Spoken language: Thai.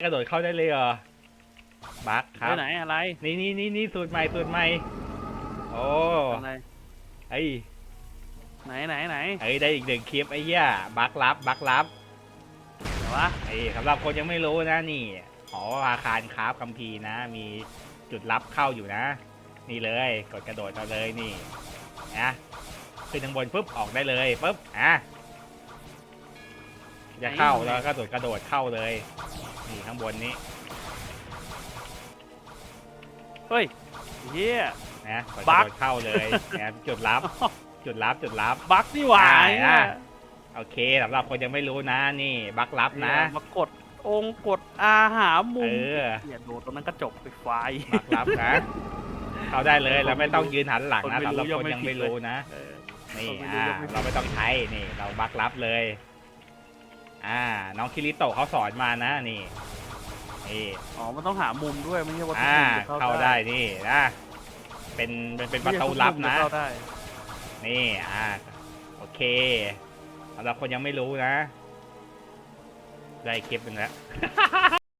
กระโดดเข้าได้เลยเหรอบักครัไปบ ไหนอะไรนี่นี่นี่นี่สูตรใหม่สูตรใหม่ โอ้อะไร ไอ้ไหนไหนไหนไอ้ได้อีกหนึ่งคลิปไอ้เหี้ยบักลับบักลับเดี๋ยววะไอ้สำหรับคนยังไม่รู้นะนี่หออาคารคราฟคัมภีร์นะ มีจุดลับเข้าอยู่นะ นี่เลยกดกระโดดเอาเลยนี่นะขึ้นทางบนปุ๊บออกได้เลยปุ๊บอะจะเข้าแล้วก็โดดกระโดดเข้าเลย นี่ข้างบนนี้ เฮ้ยเฮีย นะกดกบั๊ระกโดดเข้าเลยนะจุดลับ จุดลับจุดลับบั๊กนี่หว่าได้ไอ้นะเนี่ยโอเคสำหรับคนยังไม่รู้นะนี่ บักลับนะ มากดองค์กดอาหามุเอมอ เนี่ยโดดตรงนั้นกระจกไปไฟ บักลับนะ เข้าได้เลยเราไม่ต้องยืนหันหลังนะคนไม่สำหรับรู้คนยัยังงไม่ไม่ผิดรู้นะ เออ นี่คนไม่รู้อ่ายังไม่ผิด เราไม่ต้องใช้นี่ เราบักลับเลย อ่า น้องคิริโตะเขาสอนมานะนี่นี่อ๋อ มันต้องหามุมด้วยไม่ใช่ว่าทุกอ่ามุมจะเข้าได้นี่นะเป็นเป็นเป็นประตูลับนะ ไม่ใช่ทุกมุมจเข้าได้นี่อ่าโอเคสำหรับคนยังไม่รู้นะ ได้คลิปหนึ่งแล้ว